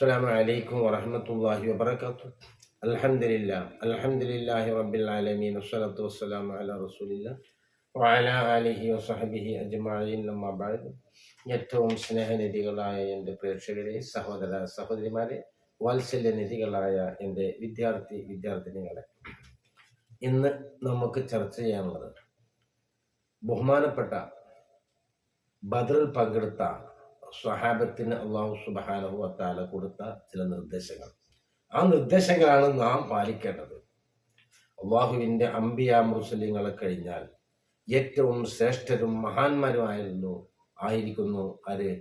السلام عليكم ورحمة الله وبركاته الحمد لله الحمد لله رب العالمين والصلاة والسلام على رسول الله وعلى آله وصحبه أجمعين لما بعد ഏറ്റവും സ്നേഹനിധികളായ എൻ്റെ പ്രേക്ഷകരെ സഹോദര സഹോദരിമാരെ വാത്സല്യനിധികളായ എൻ്റെ വിദ്യാർത്ഥി വിദ്യാർത്ഥിനികളെ ഇന്ന് നമുക്ക് ചർച്ച ചെയ്യാനുള്ളത് ബഹുമാനപ്പെട്ട ബദറിൽ പങ്കെടുത്ത സ്വഹാബത്തിന് അള്ളാഹു സുബാനഹു വത്താല കൊടുത്ത ചില നിർദ്ദേശങ്ങൾ. ആ നിർദ്ദേശങ്ങളാണ് നാം പാലിക്കേണ്ടത്. അള്ളാഹുവിന്റെ അമ്പിയ മുസ്ലിങ്ങളെ കഴിഞ്ഞാൽ ഏറ്റവും ശ്രേഷ്ഠരും മഹാന്മാരുമായിരുന്നു ആയിരിക്കുന്നു ആര്?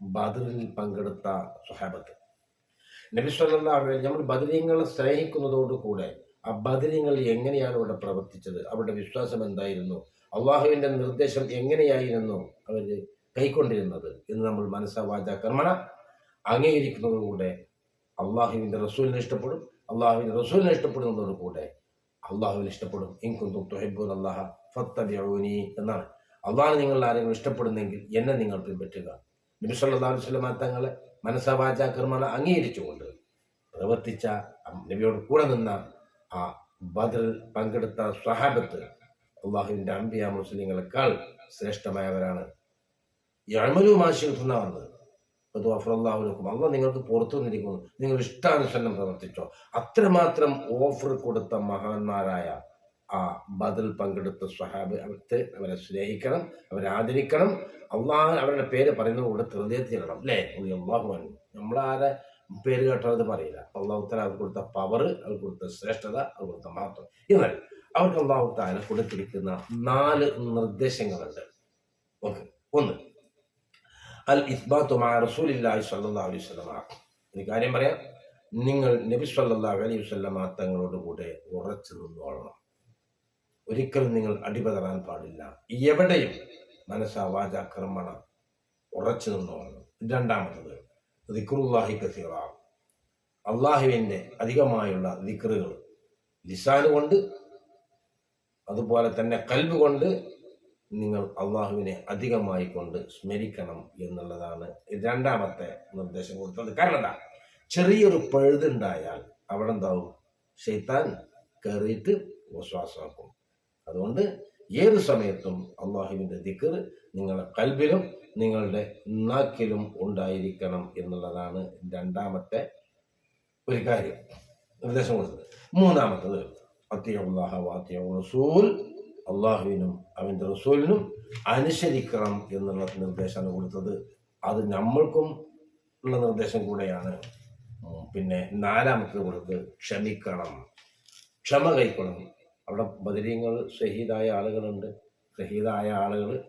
ബദറിൽ പങ്കെടുത്ത സ്വഹാബത്ത്. നബി അലൈഹി നമ്മൾ ബദരീങ്ങളെ സ്നേഹിക്കുന്നതോടുകൂടെ ആ ബദരീങ്ങൾ എങ്ങനെയാണ് ഇവിടെ പ്രവർത്തിച്ചത്? അവരുടെ വിശ്വാസം എന്തായിരുന്നു? അള്ളാഹുവിന്റെ നിർദ്ദേശം എങ്ങനെയായിരുന്നു? അവർ കൈക്കൊണ്ടിരുന്നത് എന്ന് നമ്മൾ മനസ്സാവാച കർമ്മണ അംഗീകരിക്കുന്നതോടുകൂടെ അള്ളാഹുവിന്റെ റസൂലിനെ ഇഷ്ടപ്പെടും അള്ളാഹുവിന്റെ റസൂലിനെ ഇഷ്ടപ്പെടുന്നതോടുകൂടെ അള്ളാഹുവിനെ ഇഷ്ടപ്പെടും. ഇൻകുന്തും തുഹിബുൻ അള്ളാഹ ഫത്തബിയോനി എന്നാണ്. അള്ളാഹ് നിങ്ങൾ ആരെങ്കിലും ഇഷ്ടപ്പെടുന്നെങ്കിൽ എന്നെ നിങ്ങൾ പിൻപറ്റുക. നബി സല്ലല്ലാഹു അലൈഹി തങ്ങളെ മനസ്സാവാച കർമ്മണ അംഗീകരിച്ചുകൊണ്ട് പ്രവർത്തിച്ച നബിയോട് കൂടെ നിന്ന ആ ബദൽ പങ്കെടുത്ത സ്വഹാബത്ത് അള്ളാഹുവിന്റെ അമ്പിയ മുസ്ലിങ്ങളെക്കാൾ ശ്രേഷ്ഠമായവരാണ്. യമലു മാഷിക്കുന്ന വന്നത് അള്ളാഹുലക്കും നിങ്ങൾക്ക് പുറത്തു നിന്നിരിക്കുന്നു നിങ്ങൾ ഇഷ്ടാനുസരണം പ്രവർത്തിച്ചോ അത്രമാത്രം ഓഫർ കൊടുത്ത മഹാന്മാരായ ആ ബദൽ പങ്കെടുത്ത സ്വഹാബ് അവർക്ക് അവരെ സ്നേഹിക്കണം അവരെ ആദരിക്കണം. അള്ളാഹ് അവരുടെ പേര് പറയുന്നത് കൂടെ ഹൃദയത്തിൽ ഇടണം. അല്ലേ? അള്ളാഹു നമ്മളാരെ പേര് കേട്ടത് പറയില്ല. അള്ളാഹുത്താല അവർക്ക് അവർ കൊടുത്ത പവർ അവർ കൊടുത്ത ശ്രേഷ്ഠത അവർ കൊടുത്ത മഹത്വം. എന്നാൽ അവർക്ക് അള്ളാഹുത്താല കൊടുത്തിരിക്കുന്ന നാല് നിർദ്ദേശങ്ങളുണ്ട്. ഓക്കെ. ഒന്ന് അൽ ഇസ്ബാത്തു മാ റസൂലില്ലാഹി സ്വല്ലല്ലാഹു അലൈഹി വസല്ലം. ഒരു കാര്യം പറയാം. നിങ്ങൾ നബി സ്വല്ലല്ലാഹു അലൈഹി വസല്ലമ തങ്ങളോട് കൂടെ ഉറച്ചു നിന്നോളണം. ഒരിക്കലും നിങ്ങൾ അടിപതറാൻ പാടില്ല. എവിടെയും മനസ്സാ വാച കർമ്മണ ഉറച്ചു നിന്നോളണം. രണ്ടാമത്തത് ദിക്റുല്ലാഹി കസീറ. അള്ളാഹുവിന്റെ അധികമായുള്ള ദിക്റുകൾ ലിസാന് കൊണ്ട് അതുപോലെ തന്നെ കൽബ് കൊണ്ട് നിങ്ങൾ അള്ളാഹുവിനെ അധികമായി കൊണ്ട് സ്മരിക്കണം എന്നുള്ളതാണ് രണ്ടാമത്തെ നിർദ്ദേശം കൊടുത്തത്. കാരണം എന്താ? ചെറിയൊരു പഴുതുണ്ടായാൽ അവിടെ എന്താവും ഷെയ്ത്താൻ കയറിയിട്ട് വിശ്വാസമാക്കും അതുകൊണ്ട് ഏത് സമയത്തും അള്ളാഹുവിന്റെ ദിക്കർ നിങ്ങളുടെ കൽബിലും നിങ്ങളുടെ നാക്കിലും ഉണ്ടായിരിക്കണം എന്നുള്ളതാണ് രണ്ടാമത്തെ ഒരു കാര്യം. നിർദ്ദേശം കൊടുത്തത്. മൂന്നാമത്തത് അത്യ അള്ളാഹ വാത്യ റസൂൽ അള്ളാഹുവിനും അവന്റെ റസൂലിനും അനുസരിക്കണം എന്നുള്ള നിർദ്ദേശമാണ് കൊടുത്തത്. അത് നമ്മൾക്കും ഉള്ള നിർദ്ദേശം കൂടെയാണ്. പിന്നെ നാലാമത്തത് കൊടുത്ത് ക്ഷമിക്കണം. ക്ഷമ കൈക്കൊള്ളണം അവിടെ ബദരീങ്ങൾ ഷഹീദായ ആളുകളുണ്ട്. ഷഹീദായ ആളുകൾ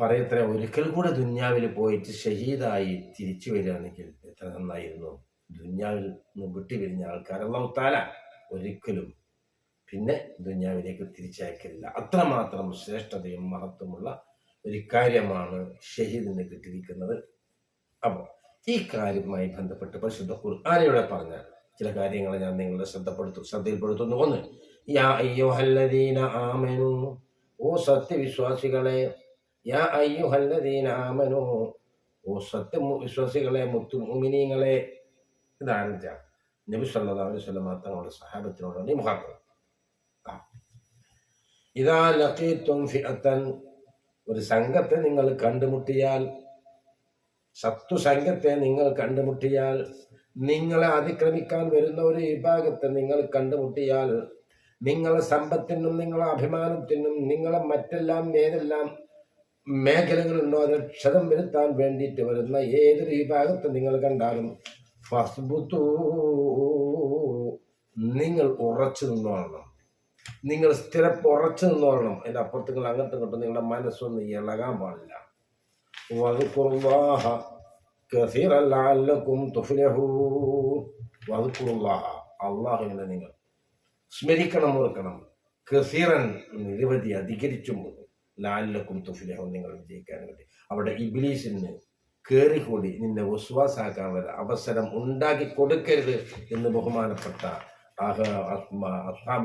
പറയത്ര ഒരിക്കൽ കൂടെ ദുന്യാവിൽ പോയിട്ട് ഷഹീദായി തിരിച്ചു വരികയാണെങ്കിൽ എത്ര നന്നായിരുന്നു. ദുന്യാവിൽ നിന്ന് വിട്ടുപിരിഞ്ഞ ആൾക്കാരെല്ലാം താല ഒരിക്കലും പിന്നെ ദുഞ്ഞാവിലേക്ക് തിരിച്ചയക്കലില്ല അത്രമാത്രം ശ്രേഷ്ഠതയും മഹത്വമുള്ള ഒരു കാര്യമാണ് ഷഹീദിന് കിട്ടിയിരിക്കുന്നത്. അപ്പോൾ ഈ കാര്യവുമായി ബന്ധപ്പെട്ട് പരിശുദ്ധ ഖുർആാനയുടെ പറഞ്ഞ ചില കാര്യങ്ങൾ ഞാൻ നിങ്ങളുടെ ശ്രദ്ധപ്പെടുത്തു ശ്രദ്ധയിൽപ്പെടുത്തുന്നു. ഒന്ന് യാ അയ്യോഹല്ലദീന ആമനു ഓ സത്യവിശ്വാസികളെ യാ അയ്യുഹല്ലദീന ആമനു ഓ സത്യ വിശ്വാസികളെ മുത്തു മുമിനീങ്ങളെ ഇതാണ് നബി സല്ലല്ലാഹു അലൈഹി വസല്ലം തങ്ങളുടെ സഹാബത്തിനോടാണ് ഈ മഹാത്മം ഇതാ ലഖീത്തും ഫിഅത്തൻ. ഒരു സംഘത്തെ നിങ്ങൾ കണ്ടുമുട്ടിയാൽ സത്തു സംഘത്തെ നിങ്ങൾ കണ്ടുമുട്ടിയാൽ നിങ്ങളെ അതിക്രമിക്കാൻ വരുന്ന ഒരു വിഭാഗത്തെ നിങ്ങൾ കണ്ടുമുട്ടിയാൽ നിങ്ങളെ സമ്പത്തിനും നിങ്ങളെ അഭിമാനത്തിനും നിങ്ങളെ മറ്റെല്ലാം ഏതെല്ലാം മേഖലകളുണ്ടോ അതിൽ ക്ഷതം വരുത്താൻ വേണ്ടിയിട്ട് വരുന്ന ഏതൊരു വിഭാഗത്തെ നിങ്ങൾ കണ്ടാലും ഫസ്ബുത്തു നിങ്ങൾ ഉറച്ചു നിന്നോളണം. നിങ്ങൾ സ്ഥിരം ഉറച്ചു നിന്നോളണം. അതിന്റെ അപ്പുറത്ത് അങ്ങനത്തെ കിട്ടും നിങ്ങളുടെ മനസ്സൊന്ന് ഇളകാൻ പാടില്ല. വതുക്കുറുവാഹ കസീറല്ലാല്ലക്കും തുഫ്ലഹൂ. അള്ളാഹുവിനെ നിങ്ങൾ സ്മരിക്കണം ഓർക്കണം. കസീറൻ നിരവധി അധികരിച്ചും ലാലക്കും തുഫ്ലഹു നിങ്ങൾ വിജയിക്കാൻ വേണ്ടി. അവിടെ ഇബ്ലീസിന് കയറിക്കൂടി നിന്നെ വിശ്വാസാക്കാനുള്ള അവസരം ഉണ്ടാക്കി കൊടുക്കരുത് എന്ന് ബഹുമാനപ്പെട്ട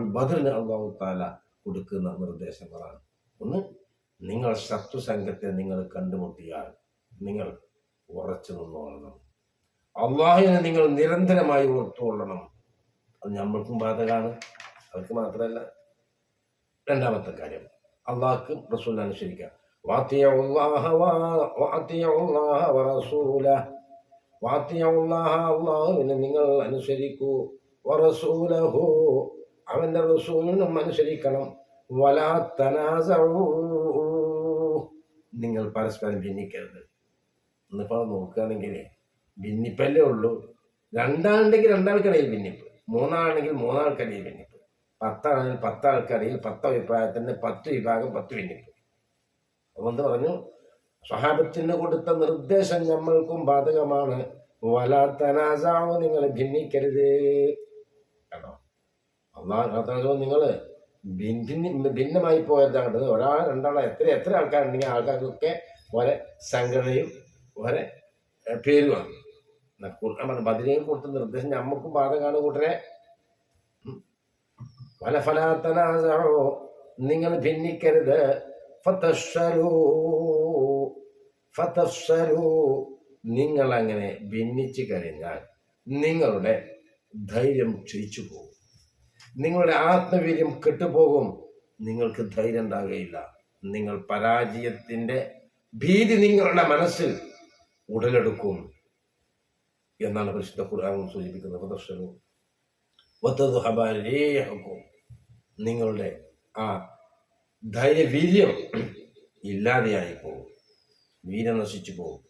ബദറിന് അള്ളാഹു താല കൊടുക്കുന്ന നിർദ്ദേശങ്ങളാണ്. ഒന്ന് നിങ്ങൾ ശത്രു സംഘത്തെ നിങ്ങൾ കണ്ടുമുട്ടിയാൽ നിങ്ങൾ ഉറച്ചു നിന്നോളണം. അള്ളാഹുവിനെ നിങ്ങൾ നിരന്തരമായി ഓർത്തുകൊള്ളണം. അത് നമ്മൾക്കും ബാധകമാണ്. അവർക്ക് മാത്രമല്ല. രണ്ടാമത്തെ കാര്യം അള്ളാഹ്ക്കും റസൂലിനെ അല്ലാഹ അള്ളാഹുവിനെ നിങ്ങൾ അനുസരിക്കൂ. വറസൂലഹു റസൂലിനും അനുസരിക്കണം. വലാ നിങ്ങൾ പരസ്പരം ഭിന്നിക്കരുത്. ഇന്നിപ്പോൾ നോക്കുകയാണെങ്കിൽ ഭിന്നിപ്പല്ലേ ഉള്ളൂ. രണ്ടാളുണ്ടെങ്കിൽ രണ്ടാൾക്കിടയിൽ ഭിന്നിപ്പ്. മൂന്നാണെങ്കിൽ മൂന്നാൾക്കിടയിൽ ഭിന്നിപ്പ്. പത്താണെങ്കിൽ പത്താൾക്കിടയിൽ പത്ത് അഭിപ്രായത്തിന് പത്ത് വിഭാഗം പത്ത് ഭിന്നിപ്പ്. അതുകൊണ്ട് പറഞ്ഞു സ്വഹാബത്തിന് കൊടുത്ത നിർദ്ദേശം നമ്മൾക്കും ബാധകമാണ്. വലാത്തനാസാവ് നിങ്ങൾ ഭിന്നിക്കരുത്. അള്ളാഹ് നിങ്ങൾ ഭിന്ന ഭിന്നമായി പോയതാണ് ഒരാൾ രണ്ടാളെ എത്ര എത്ര ആൾക്കാരുണ്ടെങ്കിൽ ആൾക്കാർക്കൊക്കെ ഒരേ സംഘടനയും ഒരേ പേരുമാണ്. ബദിരയും കൊടുത്ത നിർദ്ദേശം നമുക്കും ബാധകമാണ് കൂട്ടരെ. പല ഫലാത്തനാസോ നിങ്ങൾ ഭിന്നിക്കരുത്. നിങ്ങൾ അങ്ങനെ ഭിന്നിച്ചു കഴിഞ്ഞാൽ നിങ്ങളുടെ ധൈര്യം ക്ഷയിച്ചു പോകും. നിങ്ങളുടെ ആത്മവീര്യം കെട്ടുപോകും. നിങ്ങൾക്ക് ധൈര്യം ഉണ്ടാകുകയില്ല നിങ്ങൾ പരാജയത്തിന്റെ ഭീതി നിങ്ങളുടെ മനസ്സിൽ ഉടലെടുക്കും എന്നാണ് പരിശുദ്ധ ഖുർആൻ സൂചിപ്പിക്കുന്നത്. പ്രദർശനവും. നിങ്ങളുടെ ആ ധൈര്യവീര്യം ഇല്ലാതെയായി പോകും. വീര്യം നശിച്ചു പോകും.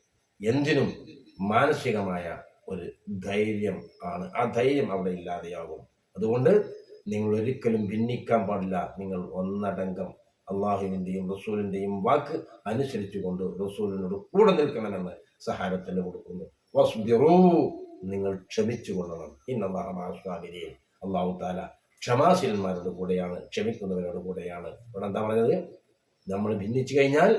എന്തിനും മാനസികമായ ഒരു ധൈര്യം ആണ്. ആ ധൈര്യം അവിടെ ഇല്ലാതെയാകും. അതുകൊണ്ട് നിങ്ങൾ ഒരിക്കലും ഭിന്നിക്കാൻ പാടില്ല. നിങ്ങൾ ഒന്നടങ്കം അള്ളാഹുവിന്റെയും റസൂലിന്റെയും വാക്ക് അനുസരിച്ചുകൊണ്ട് റസൂലിനോട് കൂടെ നിൽക്കണമെന്ന് സഹാരത്തിന് കൊടുക്കുന്നു. വസ്ബിറൂ നിങ്ങൾ ക്ഷമിച്ചു കൊള്ളണം ഇന്നല്ലാഹമാസ്വാബിനെയും അള്ളാഹു താല ക്ഷമാശീലന്മാരുടെ കൂടെയാണ് ക്ഷമിക്കുന്നവരുടെ കൂടെയാണ്. ഇവിടെ എന്താ പറഞ്ഞത്? നമ്മൾ ഭിന്നിച്ചു കഴിഞ്ഞാൽ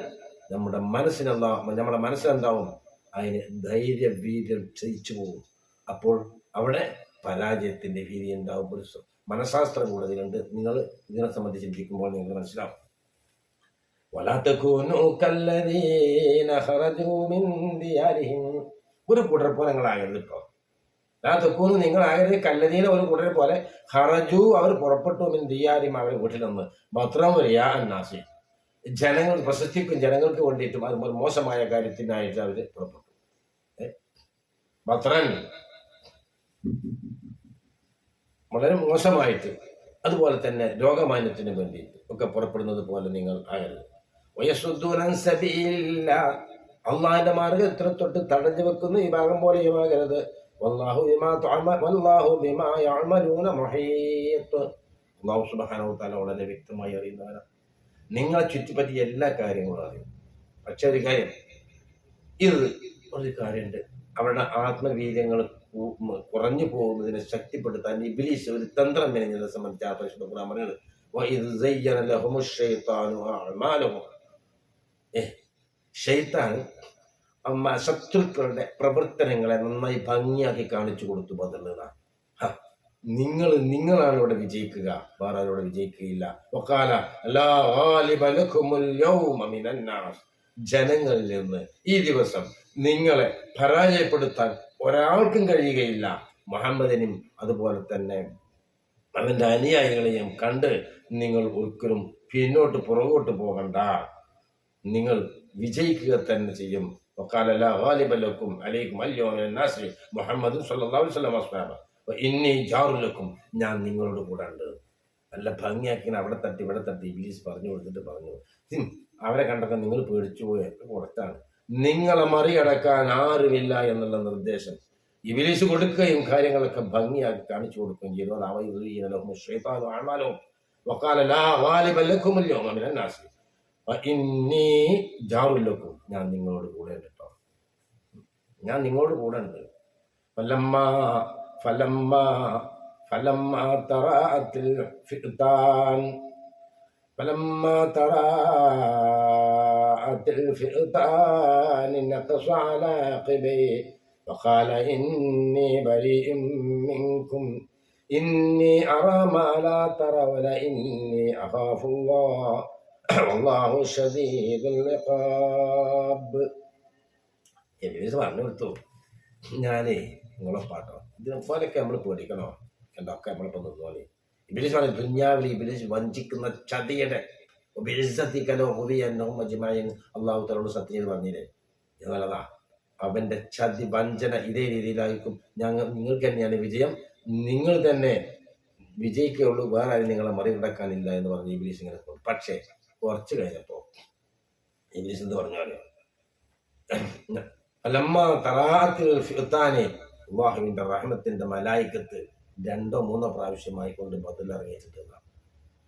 നമ്മുടെ മനസ്സിനെന്താ നമ്മുടെ മനസ്സിനെന്താവും അതിന് ധൈര്യ വീര്യം ക്ഷയിച്ചു പോകും. അപ്പോൾ അവിടെ പരാജയത്തിന്റെ ഭീതി ഉണ്ടാവും. മനഃശാസ്ത്രം കൂടെ ഇതിലുണ്ട്. നിങ്ങൾ ഇതിനെ സംബന്ധിച്ച് ചിന്തിക്കുമ്പോൾ നിങ്ങൾക്ക് മനസ്സിലാവും. ഒരു കൂട്ടരെ പോലെ നിങ്ങൾ ആകരുത് ഇപ്പോൾ ആ തെക്കൂന്ന് നിങ്ങൾ ആകരുത് കല്ലതീനെ ഒരു കൂട്ടരെ പോലെ ഹറജു അവർ പുറപ്പെട്ടു. മിൻ ദിയാരിം അവരെ വീട്ടിൽ നിന്ന് ഭദ്രം വരിക അന്നാസി. ജനങ്ങൾ പ്രശസ്തിക്കും ജനങ്ങൾക്ക് വേണ്ടിയിട്ടും അതുപോലെ മോശമായ കാര്യത്തിനായിട്ട് അവർ പുറപ്പെട്ടു. ഭദ്രൻ വളരെ മോശമായിട്ട് അതുപോലെ തന്നെ രോഗമാന്യത്തിന് വേണ്ടി ഒക്കെ പുറപ്പെടുന്നത് പോലെ നിങ്ങൾ ആകരുത്. വയസ്സുദ്ദൂനൻ സബീലില്ല. അള്ളാഹിന്റെ മാർഗത്തിൽ തൊട്ട് തടഞ്ഞു വെക്കുന്നു. ഈ ഭാഗം പോലെയുമാകരുത് വല്ലാഹു ബിമാ വല്ലാഹു ബിമാ സുബ്ഹാനഹു തആല വളരെ വ്യക്തമായി അറിയുന്നവനാണ്. നിങ്ങളെ ചുറ്റിപ്പറ്റി എല്ലാ കാര്യങ്ങളും അറിയും. പക്ഷെ ഒരു കാര്യം ഇത് ഒരു കാര്യമുണ്ട്. അവരുടെ മ- കുറഞ്ഞു പോകുന്നതിനെ ശക്തിപ്പെടുത്താൻ ഇബിലീസ് ഒരു തന്ത്രം മെനഞ്ഞതിനെ സംബന്ധിച്ച് ആ പരിശുദ്ധ ഖുർആൻ അമ്മ ശത്രുക്കളുടെ പ്രവർത്തനങ്ങളെ നന്നായി ഭംഗിയാക്കി കാണിച്ചു കൊടുത്തു പോകുന്നതാണ് നിങ്ങൾ നിങ്ങളാണ് ഇവിടെ വിജയിക്കുക. വേറെ ആരും ഇവിടെ വിജയിക്കുകയില്ല. ഒക്കാല. ജനങ്ങളിൽ നിന്ന് ഈ ദിവസം നിങ്ങളെ പരാജയപ്പെടുത്താൻ ഒരാൾക്കും കഴിയുകയില്ല. മുഹമ്മദിനും അതുപോലെ തന്നെ അവന്റെ അനുയായികളെയും കണ്ട് നിങ്ങൾ ഒരിക്കലും പിന്നോട്ട് പുറകോട്ട് പോകണ്ട. നിങ്ങൾ വിജയിക്കുക തന്നെ ചെയ്യും. ഒക്കാലല്ല വാലിബലക്കും അലൈക്കും അല്യോനാശ്രീ മുഹമ്മദും സല്ലാഹു ഇന്നി ജാറുലക്കും ഞാൻ നിങ്ങളോട് കൂടെ ഉണ്ട് നല്ല ഭംഗിയാക്കി അവിടെ തട്ടി ഇവിടെ തട്ടി ഇംഗ്ലീഷ് പറഞ്ഞു കൊടുത്തിട്ട് പറഞ്ഞു. അവരെ കണ്ടൊക്കെ നിങ്ങൾ പേടിച്ചു പോയൊക്കെ കുറച്ചാണ് നിങ്ങളെ മറികടക്കാൻ ആരുമില്ല എന്നുള്ള നിർദ്ദേശം ഇബിലീസ് കൊടുക്കുകയും കാര്യങ്ങളൊക്കെ ഭംഗിയാക്കി കാണിച്ചു കൊടുക്കുകയും ചെയ്തു അത് അവ ശ്രീതാനും ആണാലും വക്കാല ലാ ഗാലിബ ലക്കും اليوم من الناس ഇന്നി ജാറുലക്കും ഞാൻ നിങ്ങളോട് കൂടെ ഉണ്ട് കേട്ടോ ഞാൻ നിങ്ങളോട് കൂടെ ഉണ്ട് ഫലമ്മ ഫലമ്മ ഫലമ്മ തറാത്തിൽ ഫിത്താൻ ഫലമ്മ തറാത്തിൽ ഫിത്താൻ نقص على عقبيه وقال إني بريء منكم إني أرى ما لا ترون إني أخاف الله والله شديد العقاب ഇബ്ലീസ് പറഞ്ഞു കൊടുത്തു ഞാനേ നിങ്ങളെ പാട്ടോ ഇതിനെ പോലൊക്കെ നമ്മൾ പേടിക്കണോ എന്തൊക്കെ നമ്മളിപ്പോൾ നിന്നോളി ഇബിലിസ് പറഞ്ഞു ദുന്യാവിൽ ഇബിലിസ് വഞ്ചിക്കുന്ന ചതിയുടെ ഉപരിസത്തിക്കലോ ഹുദിയന്നോ മജ്മയൻ അള്ളാഹു തലോട് സത്യം ചെയ്ത് പറഞ്ഞില്ലേ? എന്നുള്ളതാ അവന്റെ ചതി വഞ്ചന ഇതേ രീതിയിലായിരിക്കും. ഞങ്ങൾ നിങ്ങൾക്ക് തന്നെയാണ് വിജയം. നിങ്ങൾ തന്നെ വിജയിക്കുള്ളൂ വേറെ ആരും നിങ്ങളെ മറികടക്കാനില്ല എന്ന് പറഞ്ഞ് ഇംഗ്ലീഷ് ഇങ്ങനെ. പക്ഷേ കുറച്ച് കഴിഞ്ഞപ്പോ ഇംഗ്ലീഷ് എന്ത് പറഞ്ഞാലോ അല്ലമ്മ തറാത്തിൽ അള്ളാഹുവിന്റെ റഹ്മത്തിന്റെ മലായിക്കത്ത് രണ്ടോ മൂന്നോ പ്രാവശ്യമായി കൊണ്ട് ബദൽ ഇറങ്ങിയിട്ടുണ്ട്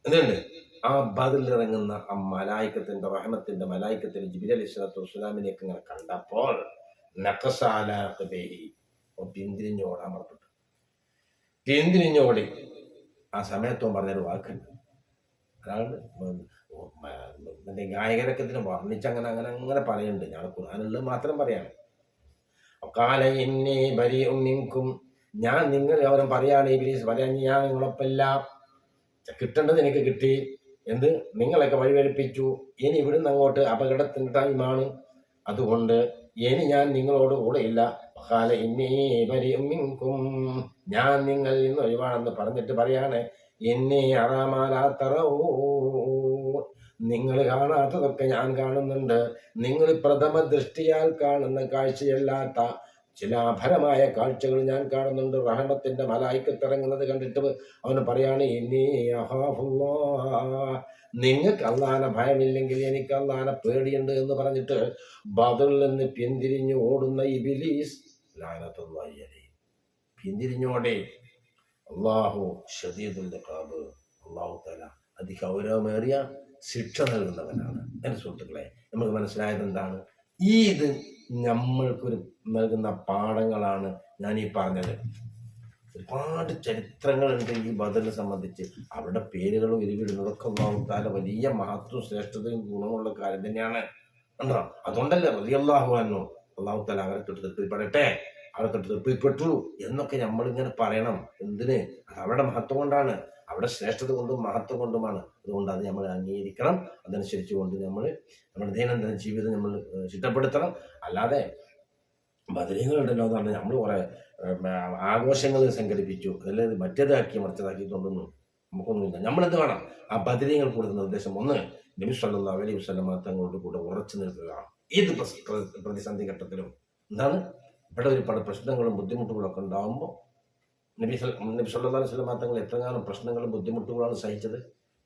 എന്തുണ്ട്? ആ ബദൽ ഇറങ്ങുന്ന ആ മലായിക്കത്തിന്റെ റഹമത്തിന്റെ മലായിക്കത്തിൽ ജിബിൽ അലി സ്വലാത്തു വസ്സലാമിനെയൊക്കെ ഇങ്ങനെ കണ്ടപ്പോൾ നക്കസാലാഹി പിന്തിരിഞ്ഞോടാൻ പുറപ്പെട്ടു പിന്തിരിഞ്ഞോടി. ആ സമയത്തും പറഞ്ഞൊരു വാക്കുണ്ട്. അതാണ് മറ്റേ ഗായകരൊക്കെ ഇതിനെ വർണിച്ചങ്ങനെ അങ്ങനെ അങ്ങനെ പറയുന്നുണ്ട്. ഞാൻ ഖുർആാനുള്ളത് മാത്രം പറയാണ്. കാല എന്നെ ബരി ഉമ്മിങ്കും ഞാൻ നിങ്ങൾ അവരും പറയാണ് ഇബിലീസ് പറയാൻ ഞാൻ നിങ്ങളൊപ്പല്ല കിട്ടേണ്ടത് എനിക്ക് കിട്ടി. എന്ത്? നിങ്ങളൊക്കെ വഴിവെളിപ്പിച്ചു ഇനി ഇവിടുന്ന് അങ്ങോട്ട് അപകടത്തിന്റെ ടൈമാണ് അതുകൊണ്ട് ഇനി ഞാൻ നിങ്ങളോട് കൂടെ ഇല്ല. കാല ഇന്നേ ബരി ഞാൻ നിങ്ങൾ ഇന്ന് ഒഴിവാണെന്ന് പറഞ്ഞിട്ട് പറയാണ്. എന്നെ അറാമാലാത്തറോ നിങ്ങൾ കാണാത്തതൊക്കെ ഞാൻ കാണുന്നുണ്ട്. നിങ്ങൾ പ്രഥമ ദൃഷ്ടിയാൽ കാണുന്ന കാഴ്ചയല്ലാത്ത ചില അഭരമായ കാഴ്ചകൾ ഞാൻ കാണുന്നുണ്ട്. റഹമത്തിന്റെ മലായിക്കത്തിറങ്ങുന്നത് കണ്ടിട്ട് അവന് പറയാണ് നിങ്ങൾക്ക് അള്ളാനെ ഭയമില്ലെങ്കിൽ എനിക്ക് അള്ളാനെ പേടിയുണ്ട് എന്ന് പറഞ്ഞിട്ട് ബദറിൽ നിന്ന് പിന്തിരിഞ്ഞ് ഓടുന്ന ഈ ബിലീസ്. പിന്തിരിഞ്ഞോടെ അള്ളാഹു ഷദീദുൽ ഇഖാബ് അള്ളാഹു തല അതിഗൗരവമേറിയ ശിക്ഷ നൽകുന്നവനാണ്. എന്റെ സുഹൃത്തുക്കളെ നമുക്ക് മനസ്സിലായത് എന്താണ്? ഈ ഇത് നമ്മൾക്കൊരു നൽകുന്ന പാഠങ്ങളാണ് ഞാൻ ഈ പറഞ്ഞത്. ഒരുപാട് ചരിത്രങ്ങളുണ്ട് ഈ ബദലിനെ സംബന്ധിച്ച്. അവരുടെ പേരുകളും ഇരുവിടുന്നതൊക്കെ അള്ളാഹു താല വലിയ മഹത്വവും ശ്രേഷ്ഠതയും ഗുണമുള്ള കാര്യം തന്നെയാണ്. എന്താ അതുകൊണ്ടല്ലേ റതിയല്ലാഹു എന്നോ അള്ളാഹു അവരെ തൊട്ട് തൃപ്തിപ്പെടട്ടെ? അവരെ തൊട്ട് തൃപ്തിപ്പെട്ടു എന്നൊക്കെ നമ്മളിങ്ങനെ പറയണം. എന്തിന്? അത് അവരുടെ മഹത്വം കൊണ്ടാണ്. അവിടെ ശ്രേഷ്ഠത കൊണ്ടും മഹത്വം കൊണ്ടുമാണ്. അതുകൊണ്ട് അത് നമ്മൾ അംഗീകരിക്കണം. അതനുസരിച്ച് കൊണ്ട് നമ്മൾ നമ്മുടെ ദൈനംദിന ജീവിതം നമ്മൾ ചിട്ടപ്പെടുത്തണം അല്ലാതെ ബദലീങ്ങളുണ്ടല്ലോ എന്ന് പറഞ്ഞാൽ നമ്മൾ കുറേ ആഘോഷങ്ങൾ സംഘടിപ്പിച്ചു. അതല്ലാതെ മറ്റേതാക്കി മറിച്ചതാക്കി കൊണ്ടൊന്നും നമുക്കൊന്നുമില്ല. നമ്മളെന്ത് വേണം? ആ ബദരീങ്ങൾ കൊടുത്ത നിർദ്ദേശം ഒന്ന് നബി സല്ലല്ലാഹു അലൈഹി വസല്ലമ തങ്ങളുടെ കൂടെ ഉറച്ചു നിൽക്കുക ഏത് പ്രതിസന്ധി ഘട്ടത്തിലും എന്താണ്? ഇവിടെ ഒരുപാട് പ്രശ്നങ്ങളും ബുദ്ധിമുട്ടുകളൊക്കെ ഉണ്ടാകുമ്പോൾ നബി നബി അലൈഹി വസല്ലമ തങ്ങൾ എത്രകാലം പ്രശ്നങ്ങളും ബുദ്ധിമുട്ടുകളാണ് സഹിച്ചത്.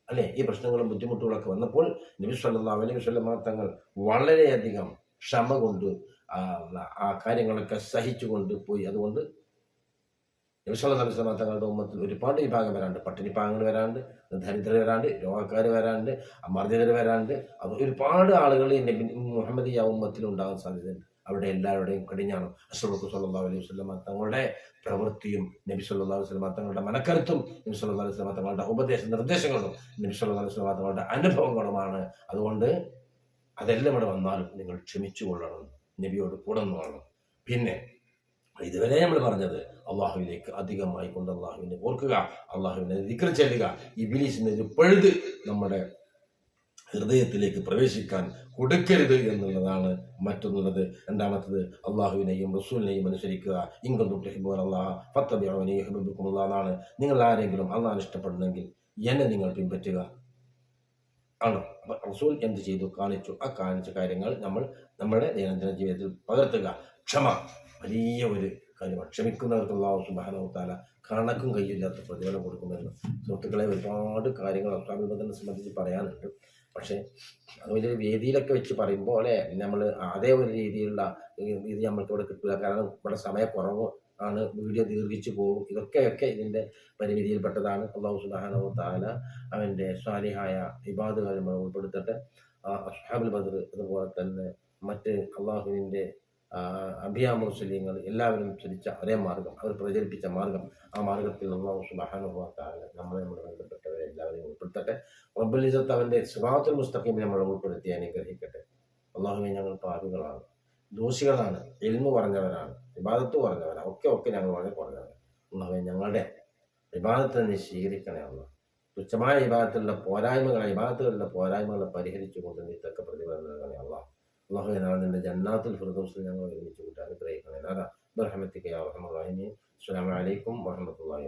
അല്ലേ? ഈ പ്രശ്നങ്ങളും ബുദ്ധിമുട്ടുകളൊക്കെ വന്നപ്പോൾ നബി സല്ലല്ലാഹു അലൈഹി സ്വലമാ തങ്ങൾ വളരെയധികം ക്ഷമ കൊണ്ട് ആ കാര്യങ്ങളൊക്കെ സഹിച്ചുകൊണ്ട് പോയി. അതുകൊണ്ട് നബി സല്ലല്ലാഹു അലൈഹി സ്വലമാ തങ്ങളുടെ ഉമ്മത്തിൽ ഒരുപാട് വിഭാഗം വരാണ്ട്. പട്ടിണി പാങ്ങൽ വരാണ്ട് ദരിദ്രർ വരാണ്ട് രോഗക്കാർ വരാണ്ട് മർദ്ദിതർ വരാണ്ട്. അത് ഒരുപാട് ആളുകൾ നബി മുഹമ്മദ് ഈ ഉമ്മത്തിൽ ഉണ്ടാകാൻ സാധ്യതയുണ്ട്. അവിടെ എല്ലാവരുടെയും കടിഞ്ഞാണ്. അസുഖ സല്ലല്ലാഹു അലൈഹി വസ്ലമ തങ്ങളുടെ പ്രവൃത്തിയും നബി സല്ലല്ലാഹു അലൈഹി വസല്ലമ തങ്ങളുടെ മനക്കരുത്തും നബി സല്ലല്ലാഹു അലൈഹി വസ്ലമ തങ്ങളുടെ ഉപദേശ നിർദ്ദേശങ്ങളും നബി സല്ലല്ലാഹു അലൈഹി വസ്ലമ തങ്ങളുടെ അനുഭവങ്ങളുമാണ്. അതുകൊണ്ട് അതെല്ലാം ഇവിടെ വന്നാലും നിങ്ങൾ ക്ഷമിച്ചു കൊള്ളണം നബിയോട് കൂടെ നിന്നു പിന്നെ ഇതുവരെ നമ്മൾ പറഞ്ഞത് അള്ളാഹുവിലേക്ക് അധികമായി കൊണ്ട് അള്ളാഹുവിനെ ഓർക്കുക അള്ളാഹുവിനെ ദിക്ർ ചെല്ലുക ഈ ബിലീസിന്റെ ഒരു പഴുത് നമ്മുടെ ഹൃദയത്തിലേക്ക് പ്രവേശിക്കാൻ കൊടുക്കരുത് എന്നുള്ളതാണ് മറ്റൊന്നുള്ളത്. രണ്ടാമത്തത് അള്ളാഹുവിനെയും റസൂലിനെയും അനുസരിക്കുക. ഇംഗ്ലണ്ടാണ് എന്നാണ്. നിങ്ങൾ ആരെങ്കിലും അള്ളാഹ് ഇഷ്ടപ്പെടുന്നെങ്കിൽ എന്നെ നിങ്ങൾ പിൻപറ്റുക. ആണോ. റസൂൽ എന്ത് ചെയ്തു? കാണിച്ചു. ആ കാണിച്ച കാര്യങ്ങൾ നമ്മൾ നമ്മുടെ ദൈനംദിന ജീവിതത്തിൽ പകർത്തുക. ക്ഷമ. വലിയ ഒരു കാര്യമാണ്. ക്ഷമിക്കുന്നവർക്ക് അള്ളാഹു സുബാനോത്താല താല കണക്കും കയ്യില്ലാത്ത പ്രതിഫലം കൊടുക്കുമെന്ന്. സുഹൃത്തുക്കളെ ഒരുപാട് കാര്യങ്ങൾ അസ്വാഭിബന്ധനെ സംബന്ധിച്ച് പറയാനുണ്ട്. പക്ഷേ വലിയൊരു വേദിയിലൊക്കെ വെച്ച് പറയുമ്പോൾ അല്ലേ നമ്മൾ അതേ ഒരു രീതിയിലുള്ള ഇത് നമ്മൾക്ക് ഇവിടെ കിട്ടില്ല കാരണം ഇവിടെ സമയക്കുറവ് ആണ് വീഡിയോ ദീർഘിച്ചു പോകും. ഇതൊക്കെയൊക്കെ ഇതിന്റെ പരിമിതിയിൽപ്പെട്ടതാണ്. അള്ളാഹു സുബാനോ താല അവന്റെ സ്വാലിഹായ വിവാദകാരം ഉൾപ്പെടുത്തട്ടെ. അഷാബുൽ ബദർ അതുപോലെ തന്നെ മറ്റ് അള്ളാഹുവിന്റെ അഭിയാ മുസ്ലിങ്ങൾ എല്ലാവരും ചരിച്ച അതേ മാർഗം അവർ പ്രചരിപ്പിച്ച മാർഗം ആ മാർഗത്തിൽ അള്ളാഹു സുബാനുഭവത്താല നമ്മളെ നമ്മുടെ ബന്ധപ്പെട്ടവരെ എല്ലാവരെയും ഉൾപ്പെടുത്തട്ടെ. റബ്ബുലിസത്ത് അവന്റെ സുഭാവത്തിൽ മുസ്തഖീം നമ്മളെ ഉൾപ്പെടുത്തി അനുഗ്രഹിക്കട്ടെ. അള്ളാഹുവെ ഞങ്ങൾ പാപികളാണ് ദോഷികളാണ് എൽമു പറഞ്ഞവരാണ് വിവാദത്ത് പറഞ്ഞവരാണ് ഒക്കെ ഒക്കെ ഞങ്ങൾ വളരെ കുറഞ്ഞവരാണ്. അള്ളാഹുവെ ഞങ്ങളുടെ വിവാദത്തെ നീ സ്വീകരിക്കണേ അള്ളാഹ്. തുച്ഛമായ വിഭാഗത്തിലുള്ള പോരായ്മകളെ വിഭാഗത്തിലുള്ള പോരായ്മകളെ പരിഹരിച്ചുകൊണ്ട് നീ തക്ക പ്രതിഫലം നൽകണേ അള്ളാഹ്. അള്ളാഹു നാളെ നിന്റെ ജന്നാത്തുൽ ഫിർദൗസിൽ ഞങ്ങൾ ഒരുമിച്ച് കൂട്ടി അനുഗ്രഹിക്കണേ നാഥ അസ്സാം വലൈക്കും വാഹമത്തല്ലാ